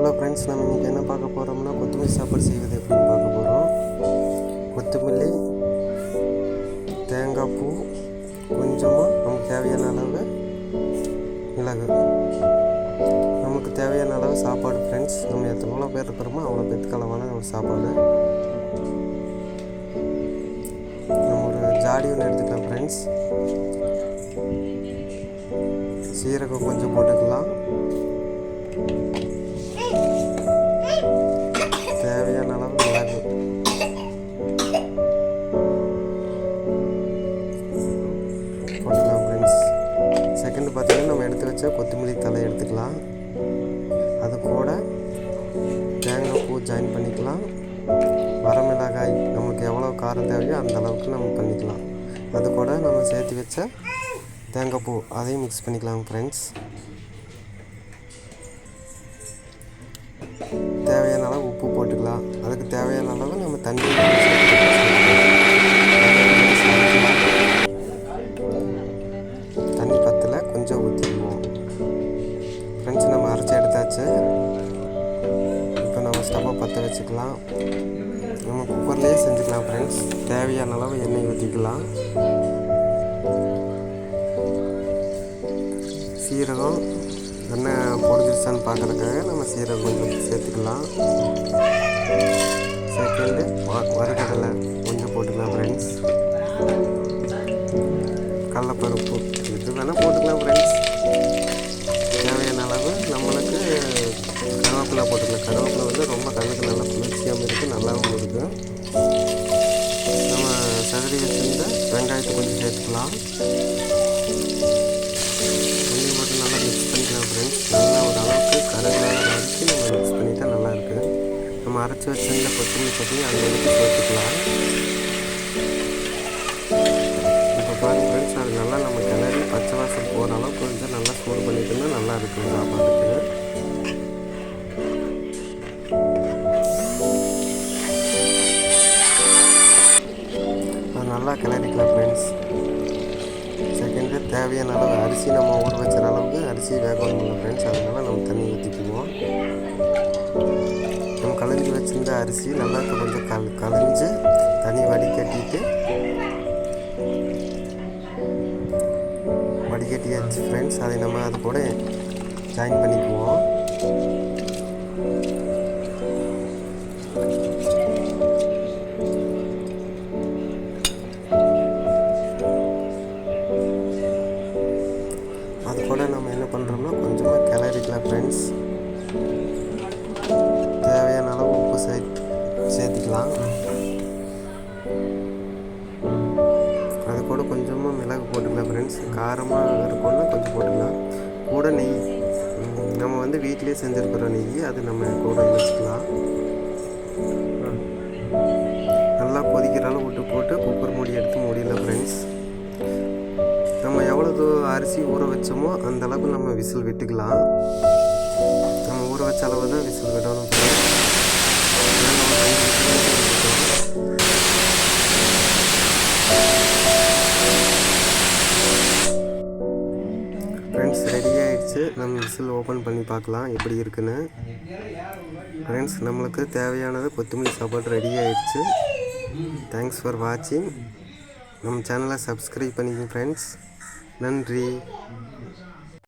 Hello friends நம்ம இன்றைக்கி என்ன பார்க்க போகிறோம்னா கொத்தமல்லி சாப்பாடு செய்வது எப்படின்னு பார்க்க போகிறோம் கொத்தமல்லி தேங்காய் பூ கொஞ்சமாக நமக்கு தேவையான அளவு மிளகு. நமக்கு தேவையான அளவு சாப்பாடு ஃப்ரெண்ட்ஸ் நம்ம எத்தனை பேர் இருக்கிறோமோ அவ்வளோ பேருக்கு அளவான நம்ம சாப்பாடு. நம்ம ஒரு ஜாடி ஒன்று எடுத்துக்கலாம் ஃப்ரெண்ட்ஸ் சீரகம் கொஞ்சம் போட்டுக்கலாம். வந்து பார்த்தீங்கன்னா நம்ம எடுத்து வச்ச கொத்தமல்லி தலை எடுத்துக்கலாம். அது கூட தேங்காய் பூ ஜாயின் பண்ணிக்கலாம். வரமிளகாய் நமக்கு எவ்வளோ காரம் தேவையோ அந்த அளவுக்கு நம்ம பண்ணிக்கலாம். அது கூட நம்ம சேர்த்து வச்ச தேங்காய் பூ அதையும் மிக்ஸ் பண்ணிக்கலாம் ஃப்ரெண்ட்ஸ் தேவையான அளவு உப்பு போட்டுக்கலாம். அதுக்கு தேவையான அளவு நம்ம தண்ணி ஸ்டவ்வை பற்ற வச்சுக்கலாம். நம்ம குக்கர்லேயே செஞ்சுக்கலாம் ஃப்ரெண்ட்ஸ் தேவையான அளவு எண்ணெய் ஊற்றிக்கலாம் சீரகம் எண்ணெய் பொடிஞ்சிருச்சான்னு பார்க்குறதுக்காக நம்ம சீரகம் கொஞ்சம் சேர்த்துக்கலாம். செகண்டு வறுக்கடலை கொஞ்சம் போட்டுக்கலாம் ஃப்ரெண்ட்ஸ் கடலப்பருப்பு இது வேணால் போட்டுக்கலாம் ஃப்ரெண்ட்ஸ் தேவையான அளவு நம்மளுக்கு கருவேப்பிலை போட்டுக்கலாம். கருவேப்பிலை வந்து வெங்காயத்தை கொஞ்சம் சேர்த்துக்கலாம். தண்ணி போட்டு நல்லா மிக்ஸ் பண்ணிக்கலாம் ஃப்ரெண்ட்ஸ் நல்லா ஒரு அளவுக்கு கருவேப்பிலை வரைக்கும் நம்ம மிக்ஸ் பண்ணிட்டா நல்லா இருக்குது நம்ம அரைச்சி வச்சிருந்த கொத்தமல்லி சட்னி அதை எடுத்து சேர்த்துக்கலாம். இப்போ பாருங்கள் ஃப்ரெண்ட்ஸ் அது நல்லா நம்ம கிளறி பச்சை வாசல் போகிற அளவுக்கு கொஞ்சம் நல்லா சூடு பண்ணிட்டோம்னா நல்லா இருக்கும் சாப்பாட்டுக்கு. நல்லா கிளறிக்கலாம் ஃப்ரெண்ட்ஸ் செகண்டு தேவையான அளவு அரிசி நம்ம ஊற வச்சுற அளவுக்கு அரிசி வேக வைக்கணும் ஃப்ரெண்ட்ஸ் அதனால நம்ம தண்ணி ஊற்றிக்குவோம் நம்ம களைஞ்சி வச்சுருந்த அரிசி நல்லா கொஞ்சம் கல் கலைஞ்சு தண்ணி வடிகட்டிட்டு வடிகட்டியாச்சு ஃப்ரெண்ட்ஸ் அதை நம்ம அது கூட ஜாயின் பண்ணிக்குவோம். ஃப்ரெண்ட்ஸ் தேவையான அளவு உப்பு சே சேர்த்துக்கலாம். அது கூட கொஞ்சமாக மிளகு போட்டுக்கலாம் ஃப்ரெண்ட்ஸ் காரமாக இருக்கும்னா கொஞ்சம் போட்டுக்கலாம். கூட நெய். நம்ம வந்து வீட்டிலே செஞ்சுருக்கிற நெய் அது நம்ம கூட வச்சுக்கலாம். நல்லா கொதிக்கிற அளவு விட்டு போட்டு குக்கர் மூடி எடுத்து மூடிடலாம் ஃப்ரெண்ட்ஸ் எவ்வளோ அரிசி ஊற வச்சோமோ அந்த அளவுக்கு நம்ம விசில் விட்டுக்கலாம். நம்ம ஊற வச்ச அளவு தான் விசில் விடணும். ஃப்ரெண்ட்ஸ் ரெடி ஆகிடுச்சு நம்ம விசில் ஓப்பன் பண்ணி பார்க்கலாம் எப்படி இருக்குன்னு. ஃப்ரெண்ட்ஸ் நம்மளுக்கு தேவையானது கொத்தமல்லி சாப்பாடு ரெடி ஆகிடுச்சு தேங்க்ஸ் ஃபார் வாட்சிங் நம்ம சேனலை சப்ஸ்கிரைப் பண்ணிக்கங்க ஃப்ரெண்ட்ஸ் நன்றி.